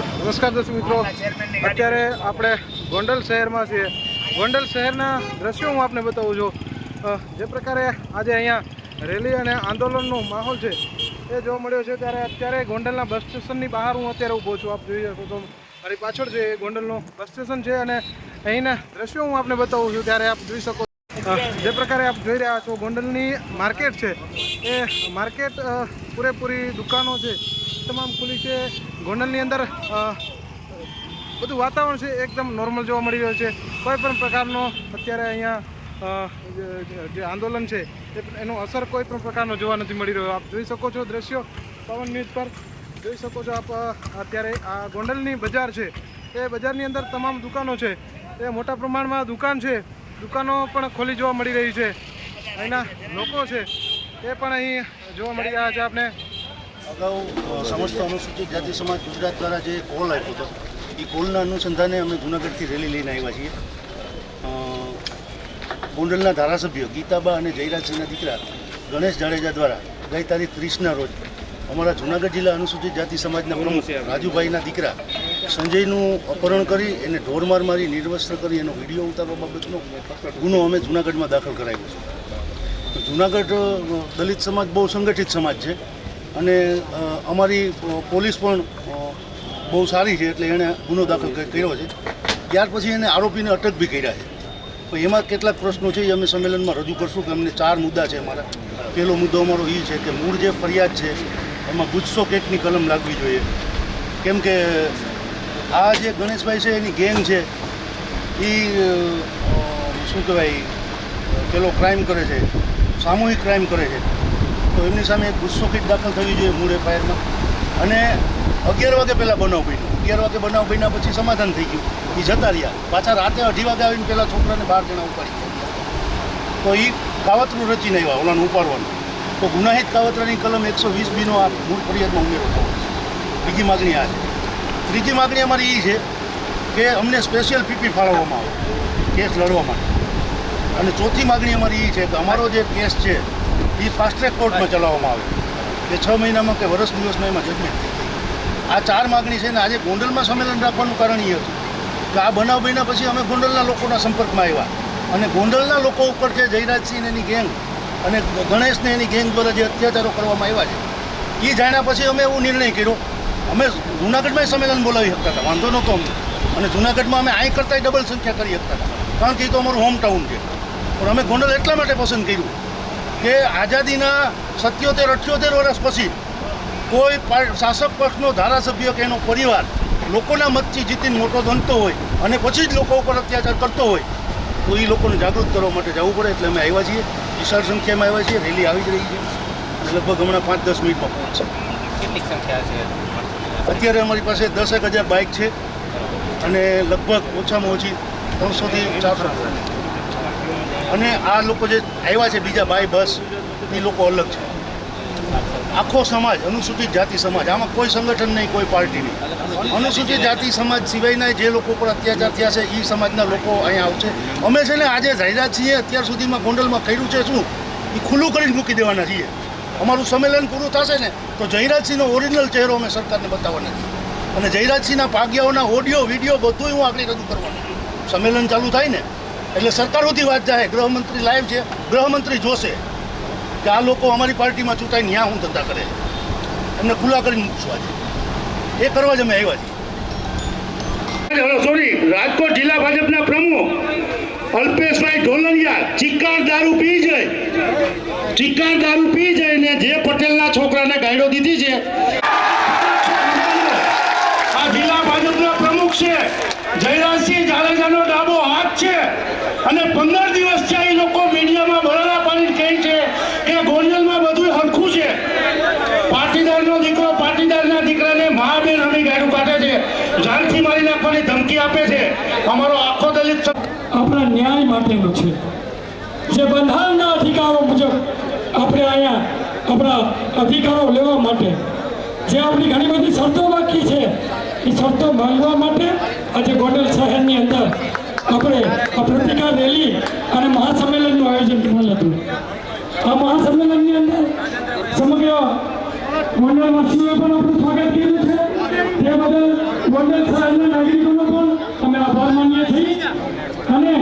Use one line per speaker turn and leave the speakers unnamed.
નમસ્કાર દર્શક મિત્રો. અત્યારે આપણે ગોંડલ શહેરમાં છીએ. ગોંડલ શહેરના દ્રશ્યો હું આપને બતાવું છું. જે પ્રકારે આજે અહીંયા રેલી અને આંદોલનનો માહોલ છે, એ જોવા મળ્યો છે. ત્યારે અત્યારે ગોંડલના બસ સ્ટેશનની બહાર હું અત્યારે ઊભો છું. આપ જોઈ શકો છો, મારી પાછળ એ ગોંડલનું બસ સ્ટેશન છે અને અહીંના દ્રશ્યો હું આપને બતાવું છું. ત્યારે આપ જોઈ શકો જે પ્રકારે આપ જોઈ રહ્યા છો, ગોંડલની માર્કેટ છે. એ માર્કેટ પૂરેપૂરી દુકાનો છે. તમામ ખુલ્લી છે. ગોંડલની અંદર બધું વાતાવરણ છે, એકદમ નોર્મલ જોવા મળી રહ્યું છે. કોઈ પણ પ્રકારનો અત્યારે અહીંયા જે- આંદોલન છે એનો અસર કોઈ પણ પ્રકારનો જોવા નથી મળી રહ્યો. આપ જોઈ શકો છો દ્રશ્યો પવન ન્યૂઝ પર. જોઈ શકો છો આપ અત્યારે આ ગોંડલની બજાર છે. એ બજારની અંદર તમામ દુકાનો છે. એ મોટા પ્રમાણમાં દુકાન છે. દુકાનો પણ ખોલી જોવા મળી રહી છે. અહીંના લોકો છે, એ પણ અહીં જોવા મળી રહ્યા છે. આપણે
અગાઉ સમસ્ત અનુસૂચિત જાતિ સમાજ ગુજરાત દ્વારા જે કોલ આપ્યો હતો એ કોલના અનુસંધાને અમે જૂનાગઢથી રેલી લઈને આવ્યા છીએ. ગોંડલના ધારાસભ્ય ગીતાબા અને જયરાજસિંહના દીકરા ગણેશ જાડેજા દ્વારા ગઈ તારીખ ત્રીસના રોજ અમારા જૂનાગઢ જિલ્લા અનુસૂચિત જાતિ સમાજના પ્રમુખ રાજુભાઈના દીકરા સંજયનું અપહરણ કરી એને ઢોરમાર મારી નિર્વસ્ત્ર કરી એનો વીડિયો ઉતારવા બાબતનો ગુનો અમે જૂનાગઢમાં દાખલ કરાવ્યો છે. જૂનાગઢ દલિત સમાજ બહુ સંગઠિત સમાજ છે. અને અમારી પોલીસ પણ બહુ સારી છે એટલે એણે ગુનો દાખલ કર્યો છે. ત્યાર પછી એને આરોપીને અટક બી કર્યા છે. પણ એમાં કેટલાક પ્રશ્નો છે એ અમે સંમેલનમાં રજૂ કરશું કે અમને ચાર મુદ્દા છે અમારા. પહેલો મુદ્દો અમારો એ છે કે મૂળ જે ફરિયાદ છે, એમાં ગુજસો કેકની કલમ લાગવી જોઈએ. કેમ કે, આ જે ગણેશભાઈ છે એની ગેંગ છે એ શું કહેવાય પેલો ક્રાઇમ કરે છે, સામૂહિક ક્રાઇમ કરે છે. તો એમની સામે એક ગુસ્સો કીટ દાખલ થવી જોઈએ મૂળ એફઆઈઆરમાં અને અગિયાર વાગે પહેલાં બનાવ બન્યો. અગિયાર વાગે બનાવ બન્યા પછી સમાધાન થઈ ગયું. એ જતા રહ્યા. પાછા રાતે અઢી વાગે આવીને પહેલાં છોકરાને બાર જણા ઉપાડી ગયા તો એ કાવતરું રચીને આવ્યા, ઓલાને ઉપાડવાનું. તો ગુનાહિત કાવતરાની કલમ એકસો વીસ બીનો આ મૂળ ફરિયાદમાં ઉમેરો થયો છે. બીજી માગણી આ છે. ત્રીજી માગણી અમારી એ છે કે અમને સ્પેશિયલ પીપી ફાળવવામાં આવે. કેસ લડવા માટે. અને ચોથી માગણી અમારી એ છે કે અમારો જે કેસ છે એ ફાસ્ટ ટ્રેક કોર્ટમાં ચલાવવામાં આવે. કે છ મહિનામાં કે વર્ષ દિવસમાં એમાં જજમેન્ટ થઈ આ ચાર માગણી છે ને આજે ગોંડલમાં સંમેલન રાખવાનું કારણ એ હતું. કે આ બનાવ બન્યા પછી અમે ગોંડલના લોકોના સંપર્કમાં આવ્યા. અને ગોંડલના લોકો ઉપર જે જયરાજસિંહ એની ગેંગ અને ગણેશને એની ગેંગ દ્વારા જે અત્યાચારો કરવામાં આવ્યા છે એ જાણ્યા પછી અમે એવો નિર્ણય કર્યો. અમે જૂનાગઢમાં સંમેલન બોલાવી શકતા હતા, વાંધો નહોતો અમને. અને જુનાગઢમાં અમે અહીં કરતાંય ડબલ સંખ્યા કરી શકતા હતા. કારણ કે એ તો અમારું હોમ ટાઉન છે. પણ અમે ગોંડલ એટલા માટે પસંદ કર્યું કે આઝાદીના સત્યોતેર અઠ્યોતેર વર્ષ પછી કોઈ શાસક પક્ષનો ધારાસભ્ય કે એનો પરિવાર લોકોના મતથી જીતીને મોટો બનતો હોય અને પછી જ લોકો ઉપર અત્યાચાર કરતો હોય તો એ લોકોને જાગૃત કરવા માટે જવું પડે એટલે અમે આવ્યા છીએ. વિશાળ સંખ્યામાં આવ્યા છીએ. રેલી આવી જ રહી છે. લગભગ હમણાં પાંચ દસ મિનિટમાં પહોંચશે
કેટલી સંખ્યા છે?
અત્યારે અમારી પાસે દસેક હજાર બાઇક છે અને લગભગ ઓછામાં ઓછી ત્રણસોથી ચારસો. અને આ લોકો જે આવ્યા છે, બીજા ભાઈ, બસ, એ લોકો અલગ છે. આખો સમાજ, અનુસૂચિત જાતિ સમાજ, આમાં કોઈ સંગઠન નહીં, કોઈ પાર્ટી નહીં. અનુસૂચિત જાતિ સમાજ સિવાયના જે લોકો પર અત્યાચાર થયા છે એ સમાજના લોકો અહીંયા આવશે. અમે છે ને આજે જાહેરાત છીએ, અત્યાર સુધીમાં ગોંડલમાં કર્યું છે શું? એ ખુલ્લું કરીને મૂકી દેવાના છીએ. અમારું સંમેલન પૂરું થશે ને, તો જયરાજસિંહનો ઓરિજિનલ ચહેરો અમે સરકારને બતાવવાના છીએ. અને જયરાજસિંહના ભાગ્યાઓના ઓડિયો વીડિયો બધું હું આગળ રજૂ કરવાનું સંમેલન ચાલુ થાય ને એટલે સરકાર સુધી વાત જાય ગૃહમંત્રી લાઈવ છે. ગૃહમંત્રી જોશે કે આ લોકો અમારી પાર્ટીમાં ચૂંટાઈ ન્યા હું ધંધા કરે. એમને ખુલ્લા કરીને મૂકશું આજે. એ કરવા જ અમે આવ્યા છીએ.
સોરી રાજકોટ જિલ્લા ભાજપના પ્રમુખ અલ્પેશભાઈ ઢોલરિયા, ચિક્કાર દારૂ પી જાય ચિક્કાર દારૂ પી જાય ને જે પટેલના છોકરાને ગાયડો દીધી છે. આ જિલ્લા ભાજપના પ્રમુખ છે. જયરાજસિંહ જાડેજાનો ડાબો હાથ છે અને પંદર દિવસ છે એ લોકો મીડિયામાં બરાડા પાડી કહે છે કે ગોંડલમાં બધું હરખું છે પાટીદારનો દીકરો પાટીદારના દીકરાને મા બેન અમે ગાડું કાઢે છે જાનથી મારી નાખવાની ધમકી આપે છે. અમારો આખો દલિત
આપણા ન્યાય માટેનું છે. જે બંધારણના અધિકારો મુજબ આપણે અહીંયા આપણા અધિકારો લેવા માટે જે આપણી ઘણી બધી શરતો બાકી છે, એ શરતો માંગવા માટે આજે ગોંડલ શહેરની અંદર આપણે આ પ્રતિકાર રેલી અને મહાસંમેલનનું આયોજન કરેલ હતું. આ મહાસંમેલનની અંદર સમગ્ર ગોંડલવાસીઓએ પણ આપણું સ્વાગત કર્યું છે. તે બદલ ગોંડલ શહેરના નાગરિકોનો પણ અમે આભાર માનીએ છીએ અને